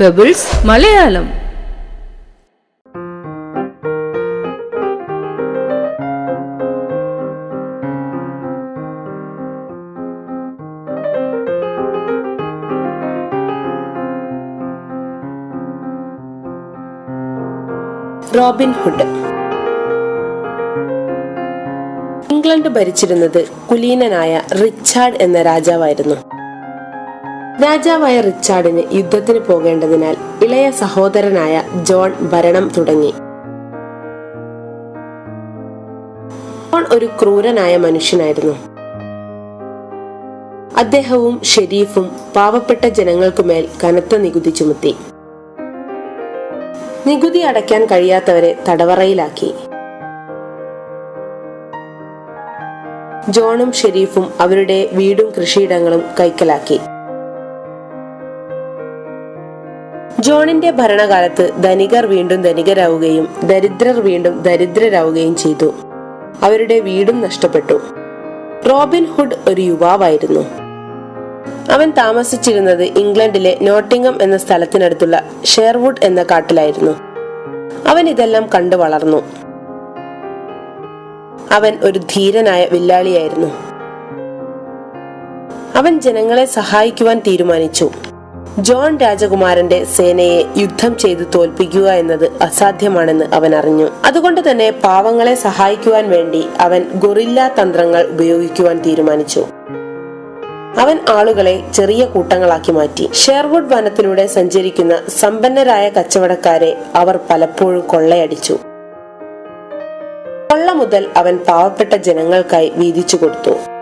Pebbles Malayalam Robin Hood. England ഭരിച്ചിരുന്നത് കുലീനനായ Richard എന്ന രാജാവായിരുന്നു. രാജാവായ റിച്ചാർഡിന് യുദ്ധത്തിന് പോകേണ്ടതിനാൽ ഇളയ സഹോദരനായ ജോൺ ഭരണം തുടങ്ങി. ജോൺ ഒരു ക്രൂരനായ മനുഷ്യനായിരുന്നു. അദ്ദേഹവും ഷെരീഫും പാവപ്പെട്ട ജനങ്ങൾക്കുമേൽ കനത്ത നികുതി ചുമത്തി. നികുതി അടയ്ക്കാൻ കഴിയാത്തവരെ തടവറയിലാക്കി. ജോണും ഷെരീഫും അവരുടെ വീടും കൃഷിയിടങ്ങളും കൈക്കലാക്കി. ജോണിന്റെ ഭരണകാലത്ത് ധനികർ വീണ്ടും ധനികരാവുകയും ദരിദ്രർ വീണ്ടും ദരിദ്രരാവുകയും ചെയ്തു. അവരുടെ വീടും നഷ്ടപ്പെട്ടു. റോബിൻ ഹുഡ് ഒരു യുവാവായിരുന്നു. അവൻ താമസിച്ചിരുന്നത് ഇംഗ്ലണ്ടിലെ നോട്ടിംഗം എന്ന സ്ഥലത്തിനടുത്തുള്ള ഷെയർവുഡ് എന്ന കാട്ടിലായിരുന്നു. അവൻ ഇതെല്ലാം കണ്ടു വളർന്നു. അവൻ ഒരു ധീരനായ വില്ലാളിയായിരുന്നു. അവൻ ജനങ്ങളെ സഹായിക്കുവാൻ തീരുമാനിച്ചു. ജോൺ രാജകുമാരന്റെ സേനയെ യുദ്ധം ചെയ്ത് തോൽപ്പിക്കുക എന്നത് അസാധ്യമാണെന്ന് അവൻ അറിഞ്ഞു. അതുകൊണ്ട് തന്നെ പാവങ്ങളെ സഹായിക്കുവാൻ വേണ്ടി അവൻ ഗൊറില്ല തന്ത്രങ്ങൾ ഉപയോഗിക്കുവാൻ തീരുമാനിച്ചു. അവൻ ആളുകളെ ചെറിയ കൂട്ടങ്ങളാക്കി മാറ്റി. ഷെയർവുഡ് വനത്തിലൂടെ സഞ്ചരിക്കുന്ന സമ്പന്നരായ കച്ചവടക്കാരെ അവർ പലപ്പോഴും കൊള്ളയടിച്ചു. കൊള്ള മുതൽ അവൻ പാവപ്പെട്ട ജനങ്ങൾക്കായി വീതിച്ചു കൊടുത്തു.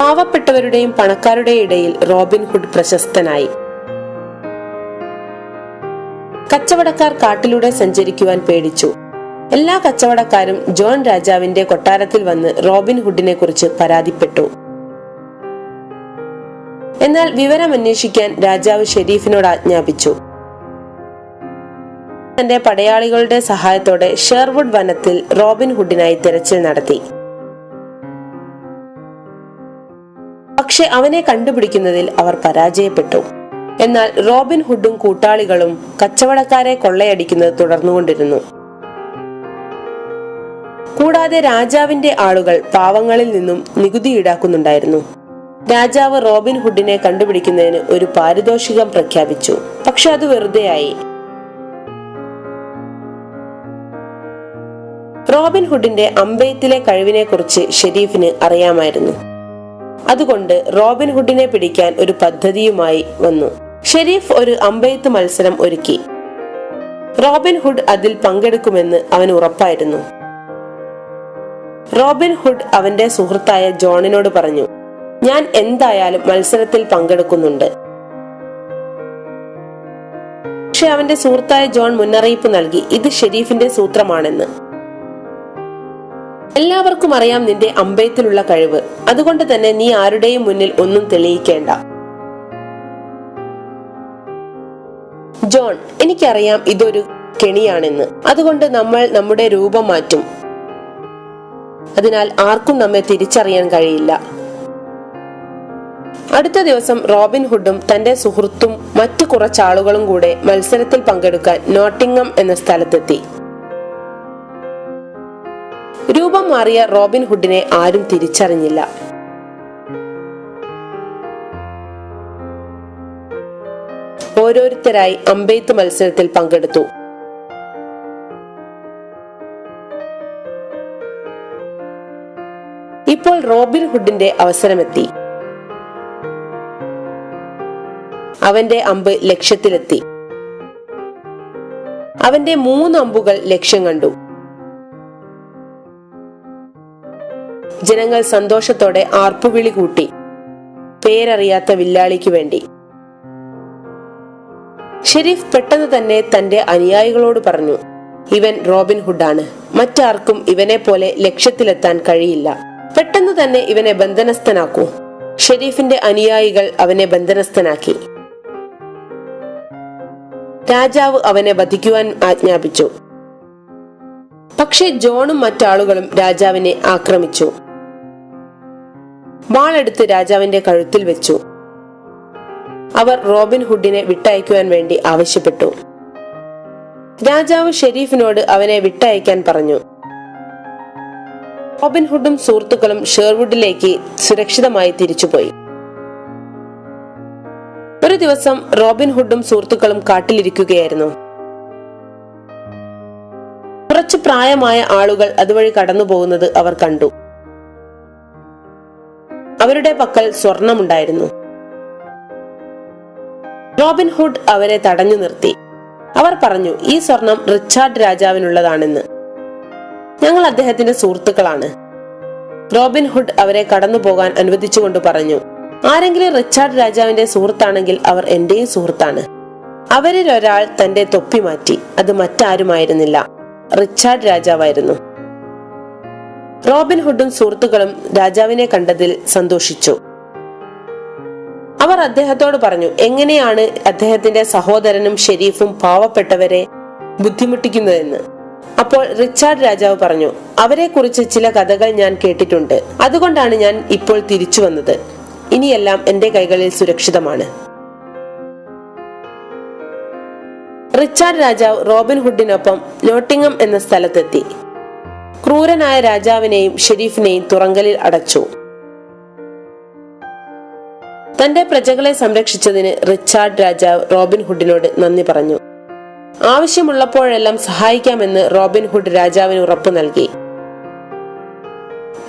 പാവപ്പെട്ടവരുടെയും പണക്കാരുടെയും ഇടയിൽ റോബിൻഹുഡ് പ്രശസ്തനായി. കച്ചവടക്കാർ കാട്ടിലൂടെ സഞ്ചരിക്കുവാൻ പേടിച്ചു. എല്ലാ കച്ചവടക്കാരും ജോൺ രാജാവിന്റെ കൊട്ടാരത്തിൽ വന്ന് റോബിൻഹുഡിനെ കുറിച്ച് പരാതിപ്പെട്ടു. എന്നാൽ വിവരം അന്വേഷിക്കാൻ രാജാവ് ഷെരീഫിനോട് ആജ്ഞാപിച്ചു. തന്റെ പടയാളികളുടെ സഹായത്തോടെ ഷെർവുഡ് വനത്തിൽ റോബിൻഹുഡിനായി തിരച്ചിൽ നടത്തി. പക്ഷെ അവനെ കണ്ടുപിടിക്കുന്നതിൽ അവർ പരാജയപ്പെട്ടു. എന്നാൽ റോബിൻ ഹുഡും കൂട്ടാളികളും കച്ചവടക്കാരെ കൊള്ളയടിക്കുന്നത് തുടർന്നുകൊണ്ടിരുന്നു. കൂടാതെ രാജാവിന്റെ ആളുകൾ പാവങ്ങളിൽ നിന്നും നികുതി ഈടാക്കുന്നുണ്ടായിരുന്നു. രാജാവ് റോബിൻ ഹുഡിനെ കണ്ടുപിടിക്കുന്നതിന് ഒരു പാരിതോഷികം പ്രഖ്യാപിച്ചു. പക്ഷെ അത് വെറുതെയായി. റോബിൻ ഹുഡിന്റെ അമ്പെയ്ത്തിലെ കഴിവിനെ കുറിച്ച് ഷെരീഫിന് അറിയാമായിരുന്നു. അതുകൊണ്ട് റോബിൻ ഹുഡിനെ പിടിക്കാൻ ഒരു പദ്ധതിയുമായി വന്നു. ഷെരീഫ് ഒരു അമ്പെയ്ത്ത് മത്സരം ഒരുക്കി. റോബിൻ ഹുഡ് അതിൽ പങ്കെടുക്കുമെന്ന് അവൻ ഉറപ്പായിരുന്നു. റോബിൻ ഹുഡ് അവന്റെ സുഹൃത്തായ ജോണിനോട് പറഞ്ഞു ഞാൻ എന്തായാലും മത്സരത്തിൽ പങ്കെടുക്കുന്നുണ്ട്. പക്ഷെ അവന്റെ സുഹൃത്തായ ജോൺ മുന്നറിയിപ്പ് നൽകി ഇത് ഷെരീഫിന്റെ സൂത്രമാണെന്ന്. എല്ലാവർക്കും അറിയാം നിന്റെ അമ്പയത്തിലുള്ള കഴിവ്. അതുകൊണ്ട് തന്നെ നീ ആരുടെയും മുന്നിൽ ഒന്നും തെളിയിക്കേണ്ട. ജോൺ എനിക്കറിയാം ഇതൊരു കെണിയാണെന്ന്. അതുകൊണ്ട് നമ്മൾ നമ്മുടെ രൂപം മാറ്റും. അതിനാൽ ആർക്കും നമ്മെ തിരിച്ചറിയാൻ കഴിയില്ല. അടുത്ത ദിവസം റോബിൻ ഹുഡും തന്റെ സുഹൃത്തും മറ്റു കുറച്ചാളുകളും കൂടെ മത്സരത്തിൽ പങ്കെടുക്കാൻ നോട്ടിംഗം എന്ന സ്ഥലത്തെത്തി. രൂപം മാറിയ റോബിൻ ഹുഡിനെ ആരും തിരിച്ചറിഞ്ഞില്ല. ഓരോരുത്തരായി അമ്പെയ്ത്ത് മത്സരത്തിൽ പങ്കെടുത്തു. ഇപ്പോൾ റോബിൻ ഹുഡിന്റെ അവസരമെത്തി. അവന്റെ അമ്പ് ലക്ഷ്യത്തിലെത്തി. അവന്റെ മൂന്ന് അമ്പുകൾ ലക്ഷ്യം കണ്ടു. ജനങ്ങൾ സന്തോഷത്തോടെ ആർപ്പുവിളി കൂട്ടി. പേരറിയാത്ത വില്ലാളിക്ക് വേണ്ടി. ഷെരീഫ് പെട്ടെന്ന് തന്നെ തന്റെ അനുയായികളോട് പറഞ്ഞു ഇവൻ റോബിൻ ഹുഡാണ്. മറ്റാർക്കും ഇവനെ പോലെ ലക്ഷ്യത്തിലെത്താൻ കഴിയില്ല. പെട്ടെന്ന് തന്നെ ഇവനെ ബന്ധനസ്ഥനാക്കൂ. ഷെരീഫിന്റെ അനുയായികൾ അവനെ ബന്ധനസ്ഥനാക്കി. രാജാവ് അവനെ വധിക്കുവാൻ ആജ്ഞാപിച്ചു. പക്ഷേ ജോണും മറ്റാളുകളും രാജാവിനെ ആക്രമിച്ചു. വാളെടുത്ത് രാജാവിന്റെ കഴുത്തിൽ വെച്ചു. അവർ റോബിൻ ഹുഡിനെ വിട്ടയക്കുവാൻ വേണ്ടി ആവശ്യപ്പെട്ടു. രാജാവ് ഷെരീഫിനോട് അവനെ വിട്ടയക്കാൻ പറഞ്ഞു. റോബിൻ ഹുഡും സുഹൃത്തുക്കളും ഷെർവുഡിലേക്ക് സുരക്ഷിതമായി തിരിച്ചുപോയി. ഒരു ദിവസം റോബിൻ ഹുഡും സുഹൃത്തുക്കളും കാട്ടിലിരിക്കുകയായിരുന്നു. കുറച്ച് പ്രായമായ ആളുകൾ അതുവഴി കടന്നു പോകുന്നത് അവർ കണ്ടു. അവരുടെ പക്കൽ സ്വർണമുണ്ടായിരുന്നു. റോബിൻഹുഡ് അവരെ തടഞ്ഞു നിർത്തി. അവർ പറഞ്ഞു ഈ സ്വർണം റിച്ചാർഡ് രാജാവിനുള്ളതാണെന്ന്. ഞങ്ങൾ അദ്ദേഹത്തിന്റെ സുഹൃത്തുക്കളാണ്. റോബിൻഹുഡ് അവരെ കടന്നു പോകാൻ അനുവദിച്ചുകൊണ്ട് പറഞ്ഞു ആരെങ്കിലും റിച്ചാർഡ് രാജാവിന്റെ സുഹൃത്താണെങ്കിൽ അവർ എന്റെയും സുഹൃത്താണ്. അവരിൽ ഒരാൾ തന്റെ തൊപ്പി മാറ്റി അത് മറ്റാരുമായിരുന്നില്ല. റിച്ചാർഡ് രാജാവായിരുന്നു. റോബിൻ ഹുഡും സുഹൃത്തുക്കളും രാജാവിനെ കണ്ടതിൽ സന്തോഷിച്ചു. അവർ അദ്ദേഹത്തോട് പറഞ്ഞു എങ്ങനെയാണ് അദ്ദേഹത്തിന്റെ സഹോദരനും ഷെരീഫും പാവപ്പെട്ടവരെ ബുദ്ധിമുട്ടിക്കുന്നതെന്ന്? അപ്പോൾ റിച്ചാർഡ് രാജാവ് പറഞ്ഞു അവരെ കുറിച്ച് ചില കഥകൾ ഞാൻ കേട്ടിട്ടുണ്ട്. അതുകൊണ്ടാണ് ഞാൻ ഇപ്പോൾ തിരിച്ചു വന്നത്. ഇനിയെല്ലാം എന്റെ കൈകളിൽ സുരക്ഷിതമാണ്. റിച്ചാർഡ് രാജാവ് റോബിൻഹുഡിനൊപ്പം നോട്ടിങ്ങം എന്ന സ്ഥലത്തെത്തി. ക്രൂരനായ രാജാവിനെയും ഷെരീഫിനെയും തുറങ്കലിൽ അടച്ചു. തന്റെ പ്രജകളെ സംരക്ഷിച്ചതിന് റിച്ചാർഡ് രാജാവ് റോബിൻ ഹുഡിനോട് നന്ദി പറഞ്ഞു. ആവശ്യമുള്ളപ്പോഴെല്ലാം സഹായിക്കാമെന്ന് റോബിൻ ഹുഡ് രാജാവിന് ഉറപ്പു നൽകി.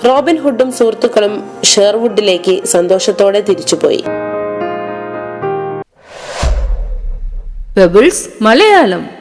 റോബിൻ ഹുഡും സുഹൃത്തുക്കളും ഷെർവുഡിലേക്ക് സന്തോഷത്തോടെ തിരിച്ചുപോയി. മലയാളം